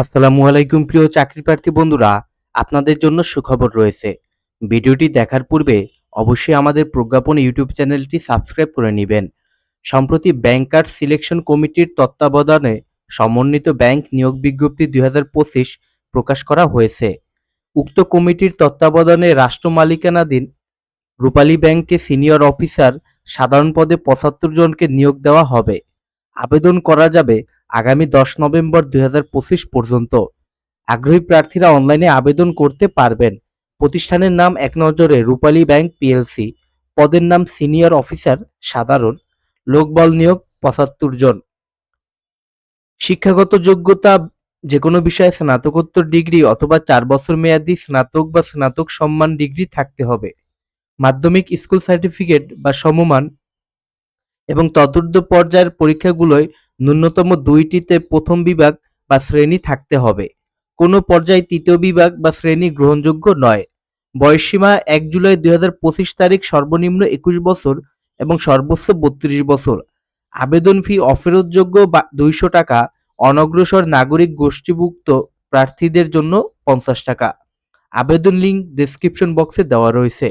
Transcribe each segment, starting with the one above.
আসসালামু আলাইকুম, প্রিয় চাকরি প্রার্থী বন্ধুরা। আপনাদের জন্য সুখবর রয়েছে। ভিডিওটি দেখার পূর্বে অবশ্যই আমাদের প্রজ্ঞাপন ইউটিউব চ্যানেলটি সাবস্ক্রাইব করে নেবেন। সম্প্রতি ব্যাংকার সিলেকশন কমিটির তত্ত্বাবধানে সমন্বিত ব্যাংক নিয়োগ বিজ্ঞপ্তি দুই হাজার পঁচিশ প্রকাশ করা হয়েছে। উক্ত কমিটির তত্ত্বাবধানে রাষ্ট্র মালিকানাধীন রূপালী ব্যাংকে সিনিয়র অফিসার সাধারণ পদে পঁচাত্তর জনকে নিয়োগ দেওয়া হবে। আবেদন করা যাবে আগামী দশ নভেম্বর দুই হাজার পঁচিশ পর্যন্ত। আগ্রহী প্রার্থীরা অনলাইনে আবেদন করতে পারবেন। প্রতিষ্ঠানের নাম এক নজরে রূপালী ব্যাংক পিএলসি। পদের নাম সিনিয়র অফিসার সাধারণ। লোকবল নিয়োগ পঁচাত্তর জন। শিক্ষাগত যোগ্যতা যে কোনো বিষয়ে স্নাতকোত্তর ডিগ্রি অথবা চার বছর মেয়াদী স্নাতক বা স্নাতক সম্মান ডিগ্রি থাকতে হবে। মাধ্যমিক স্কুল সার্টিফিকেট বা সমমান এবং চতুর্থ পর্যায়ের পরীক্ষাগুলোয় ন্যূনতম দুইটিতে প্রথম বিভাগ বা শ্রেণি থাকতে হবে। কোনো পর্যায়ে তৃতীয় বিভাগ বা শ্রেণি গ্রহণযোগ্য নয়। বয়সসীমা এক জুলাই দুই হাজার পঁচিশ তারিখ সর্বনিম্ন একুশ বছর এবং সর্বোচ্চ বত্রিশ বছর। আবেদন ফি অফেরতযোগ্য বা দুইশো টাকা, অনগ্রসর নাগরিক গোষ্ঠীভুক্ত প্রার্থীদের জন্য পঞ্চাশ টাকা। আবেদন লিঙ্ক ডেসক্রিপশন বক্সে দেওয়া রয়েছে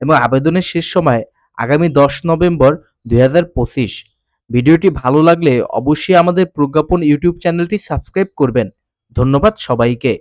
এবং আবেদনের শেষ সময় আগামী দশ নভেম্বর দুই হাজার পঁচিশ। ভিডিওটি ভালো লাগলে অবশ্যই আমাদের প্রজ্ঞাপন ইউটিউব চ্যানেলটি সাবস্ক্রাইব করবেন। ধন্যবাদ সবাইকে।